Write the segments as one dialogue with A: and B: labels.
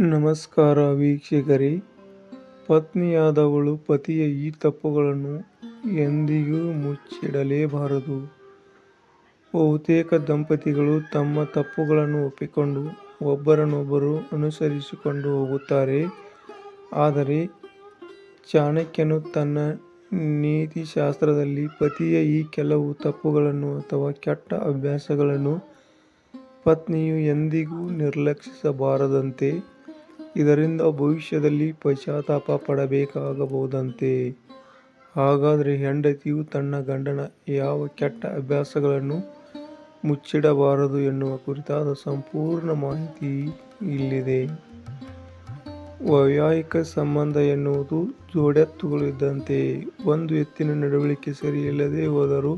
A: ನಮಸ್ಕಾರ ವೀಕ್ಷಕರೇ. ಪತ್ನಿಯಾದವಳು ಪತಿಯ ಈ ತಪ್ಪುಗಳನ್ನು ಎಂದಿಗೂ ಮುಚ್ಚಿಡಲೇಬಾರದು. ಬಹುತೇಕ ದಂಪತಿಗಳು ತಮ್ಮ ತಪ್ಪುಗಳನ್ನು ಒಪ್ಪಿಕೊಂಡು ಒಬ್ಬರನ್ನೊಬ್ಬರು ಅನುಸರಿಸಿಕೊಂಡು ಹೋಗುತ್ತಾರೆ. ಆದರೆ ಚಾಣಕ್ಯನು ತನ್ನ ನೀತಿಶಾಸ್ತ್ರದಲ್ಲಿ ಪತಿಯ ಈ ಕೆಲವು ತಪ್ಪುಗಳನ್ನು ಅಥವಾ ಕೆಟ್ಟ ಅಭ್ಯಾಸಗಳನ್ನು ಪತ್ನಿಯು ಎಂದಿಗೂ ನಿರ್ಲಕ್ಷಿಸಬಾರದಂತೆ ಇದರಿಂದ ಭವಿಷ್ಯದಲ್ಲಿ ಪಶ್ಚಾತ್ತಾಪ ಪಡಬೇಕಾಗಬಹುದಂತೆ. ಹಾಗಾದರೆ ಹೆಂಡತಿಯು ತನ್ನ ಗಂಡನ ಯಾವ ಕೆಟ್ಟ ಅಭ್ಯಾಸಗಳನ್ನು ಮುಚ್ಚಿಡಬಾರದು ಎನ್ನುವ ಕುರಿತಾದ ಸಂಪೂರ್ಣ ಮಾಹಿತಿ ಇಲ್ಲಿದೆ. ವೈವಾಹಿಕ ಸಂಬಂಧ ಎನ್ನುವುದು ಜೋಡೆತ್ತುಗಳು ಇದ್ದಂತೆ, ಒಂದು ಎತ್ತಿನ ನಡವಳಿಕೆ ಸರಿಯಿಲ್ಲದೆ ಹೋದರೂ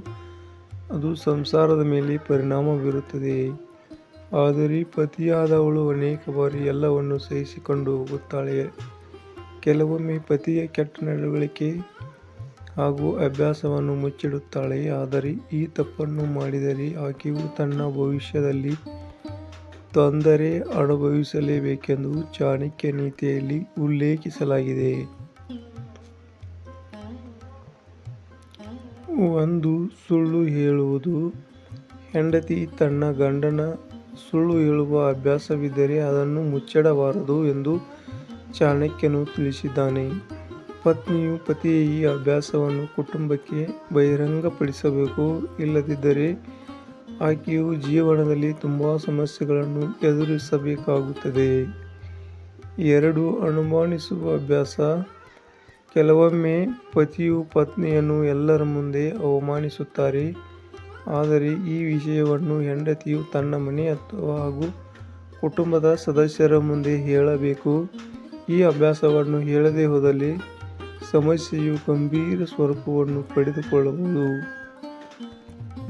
A: ಅದು ಸಂಸಾರದ ಮೇಲೆ ಪರಿಣಾಮ ಬೀರುತ್ತದೆ. ಆದರೆ ಪತಿಯಾದವಳು ಅನೇಕ ಬಾರಿ ಎಲ್ಲವನ್ನೂ ಸಹಿಸಿಕೊಂಡು ಹೋಗುತ್ತಾಳೆ. ಕೆಲವೊಮ್ಮೆ ಪತಿಯ ಕೆಟ್ಟ ನಡವಳಿಕೆ ಹಾಗೂ ಅಭ್ಯಾಸವನ್ನು ಮುಚ್ಚಿಡುತ್ತಾಳೆ. ಆದರೆ ಈ ತಪ್ಪನ್ನು ಮಾಡಿದರೆ ಆಕೆಯು ತನ್ನ ಭವಿಷ್ಯದಲ್ಲಿ ತೊಂದರೆ ಅನುಭವಿಸಲೇಬೇಕೆಂದು ಚಾಣಕ್ಯ ನೀತಿಯಲ್ಲಿ ಉಲ್ಲೇಖಿಸಲಾಗಿದೆ. ಒಂದು ಸುಳ್ಳು ಹೇಳುವುದು ಹೆಂಡತಿ ತನ್ನ ಗಂಡನ ಸುಳ್ಳು ಹೇಳುವ ಅಭ್ಯಾಸವಿದ್ದರೆ ಅದನ್ನು ಮುಚ್ಚಿಡಬಾರದು ಎಂದು ಚಾಣಕ್ಯನು ತಿಳಿಸಿದ್ದಾನೆ. ಪತ್ನಿಯು ಪತಿಯ ಈ ಅಭ್ಯಾಸವನ್ನು ಕುಟುಂಬಕ್ಕೆ ಬಹಿರಂಗಪಡಿಸಬೇಕು. ಇಲ್ಲದಿದ್ದರೆ ಆಕೆಯು ಜೀವನದಲ್ಲಿ ತುಂಬ ಸಮಸ್ಯೆಗಳನ್ನು ಎದುರಿಸಬೇಕಾಗುತ್ತದೆ. ಎರಡು, ಅನುಮಾನಿಸುವ ಅಭ್ಯಾಸ. ಕೆಲವೊಮ್ಮೆ ಪತಿಯು ಪತ್ನಿಯನ್ನು ಎಲ್ಲರ ಮುಂದೆ ಅವಮಾನಿಸುತ್ತಾರೆ. ಆದರೆ ಈ ವಿಷಯವನ್ನು ಹೆಂಡತಿಯು ತನ್ನ ಮನೆ ಹಾಗೂ ಕುಟುಂಬದ ಸದಸ್ಯರ ಮುಂದೆ ಹೇಳಬೇಕು. ಈ ಅಭ್ಯಾಸವನ್ನು ಹೇಳದೇ ಹೋದಲ್ಲಿ ಸಮಸ್ಯೆಯು ಗಂಭೀರ ಸ್ವರೂಪವನ್ನು ಪಡೆದುಕೊಳ್ಳಬಹುದು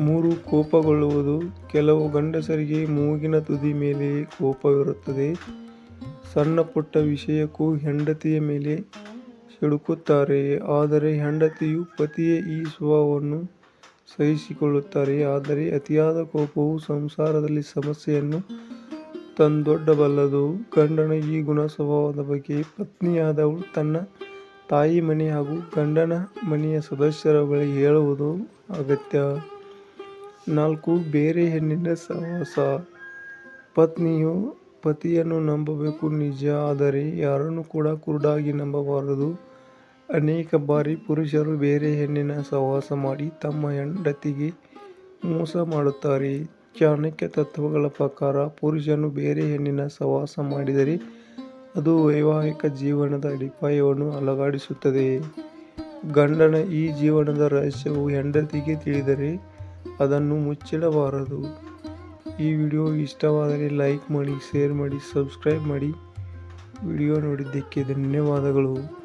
A: ಮೂರು, ಕೋಪಗೊಳ್ಳುವುದು. ಕೆಲವು ಗಂಡಸರಿಗೆ ಮೂಗಿನ ತುದಿ ಮೇಲೆ ಕೋಪವಿರುತ್ತದೆ. ಸಣ್ಣ ಪುಟ್ಟ ವಿಷಯಕ್ಕೂ ಹೆಂಡತಿಯ ಮೇಲೆ ಸಿಡುಕುತ್ತಾರೆ ಆದರೆ ಹೆಂಡತಿಯು ಪತಿಯ ಈ ಸ್ವಭಾವವನ್ನು ಸಹಿಸಿಕೊಳ್ಳುತ್ತಾರೆ. ಆದರೆ ಅತಿಯಾದ ಕೋಪವು ಸಂಸಾರದಲ್ಲಿ ಸಮಸ್ಯೆಯನ್ನು ತಂದೊಡ್ಡಬಲ್ಲದು. ಗಂಡನ ಈ ಗುಣ ಸ್ವಭಾವದ ಬಗ್ಗೆ ಪತ್ನಿಯಾದವಳು ತನ್ನ ತಾಯಿ ಮನೆ ಹಾಗೂ ಗಂಡನ ಮನೆಯ ಸದಸ್ಯರ ಬಳಿ ಹೇಳುವುದು ಅಗತ್ಯ. ನಾಲ್ಕು, ಬೇರೆ ಹೆಣ್ಣಿನ ಸಹವಾಸ. ಪತ್ನಿಯು ಪತಿಯನ್ನು ನಂಬಬೇಕು ನಿಜ, ಆದರೆ ಯಾರನ್ನು ಕೂಡ ಕುರುಡಾಗಿ ನಂಬಬಾರದು. ಅನೇಕ ಬಾರಿ ಪುರುಷರು ಬೇರೆ ಹೆಣ್ಣಿನ ಸಹವಾಸ ಮಾಡಿ ತಮ್ಮ ಹೆಂಡತಿಗೆ ಮೋಸ ಮಾಡುತ್ತಾರೆ. ಚಾಣಕ್ಯ ತತ್ವಗಳ ಪ್ರಕಾರ ಪುರುಷನು ಬೇರೆ ಹೆಣ್ಣಿನ ಸಹವಾಸ ಮಾಡಿದರೆ ಅದು ವೈವಾಹಿಕ ಜೀವನದ ಅಡಿಪಾಯವನ್ನು ಅಲಗಾಡಿಸುತ್ತದೆ. ಗಂಡನ ಈ ಜೀವನದ ರಹಸ್ಯವು ಹೆಂಡತಿಗೆ ತಿಳಿದರೆ ಅದನ್ನು ಮುಚ್ಚಿಡಬಾರದು. ಈ ವಿಡಿಯೋ ಇಷ್ಟವಾದರೆ ಲೈಕ್ ಮಾಡಿ, ಶೇರ್ ಮಾಡಿ, ಸಬ್ಸ್ಕ್ರೈಬ್ ಮಾಡಿ. ವಿಡಿಯೋ ನೋಡಿದ್ದಕ್ಕೆ ಧನ್ಯವಾದಗಳು.